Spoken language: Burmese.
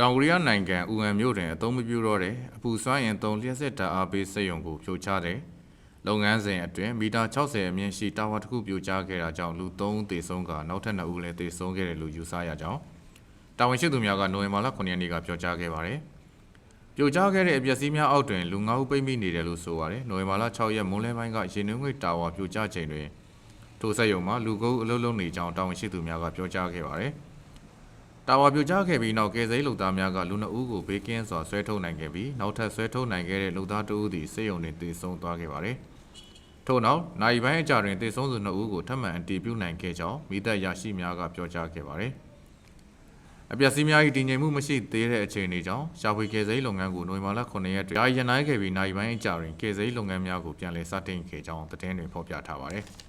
တောင်ကိုရီးယားနိုင်ငံအူအန်မြို့တွင်အသုံးမပြုတော့တဲ့အပူစွမ်းအင်သုံးလျှက်စစ်ဓာတ်အားပေးစက်ရုံကိုဖြိုချတဲ့လုပ်ငန်းစဉ်အတွင်းမီတာ60အမြင့်ရှိတာဝါတစ်ခုပြိုကျခဲ့တာကြောင့်လူ3ဦးသေဆုံးကနောက်ထပ်2ဦးလည်းသေဆုံးခဲ့တယ်လို့ယူဆရကြောင်းတာဝန်ရှိသူများကနိုဝင်ဘာလ9ရက်နေ့ကပြောကြားခဲ့ပါတယ်။ပြိုကျခဲ့တဲ့အပျက်စီးများအောက်တွင်လူ9ဦးပိတ်မိနေတယ်လို့ဆိုပါတယ်။နိုဝင်ဘာလ6ရက်မွန်းလယ်ပိုင်းကရေနွေးငွေတာဝါပြိုကျချိန်တွင်ထိုစက်ရုံမှာလူ9ဦးအလုံးလုံးနေကြောင်းတာဝန်ရှိသူများကပြောကြားခဲ့ပါတယ်။ တာဝါပြိုကျခဲ့ပြီးနောက်ကယ်ဆယ်ရေးလုပ်သားများကလူနှစ်ဦးကိုဘေးကင်းစွာဆွဲထုတ်နိုင်ခဲ့ပြီးနောက်ထပ်ဆွဲထုတ်နိုင်ခဲ့တဲ့လုပ်သားတဦးသည်စစ်ရုံတွင်တည်ဆုံသွားခဲ့ပါတယ်။ထို့နောက်နိုင်ပိုင်းအကြတွင်တည်ဆုံသူနှစ်ဦးကိုထပ်မံအတည်ပြုနိုင်ခဲ့ကြောင်းမိသက်ရရှိများကပြောကြားခဲ့ပါတယ်။အပျက်စီးများ၏တည်ငြိမ်မှုမရှိသေးတဲ့အခြေအနေကြောင့်ရှာဖွေကယ်ဆယ်ရေးလုပ်ငန်းကိုနိုဝင်ဘာလ9ရက်တွင်ယာယီရန်နိုင်ခဲ့ပြီးနိုင်ပိုင်းအကြတွင်ကယ်ဆယ်ရေးလုပ်ငန်းများကိုပြန်လည်စတင်ခဲ့ကြောင်းသတင်းတွင်ဖော်ပြထားပါတယ်။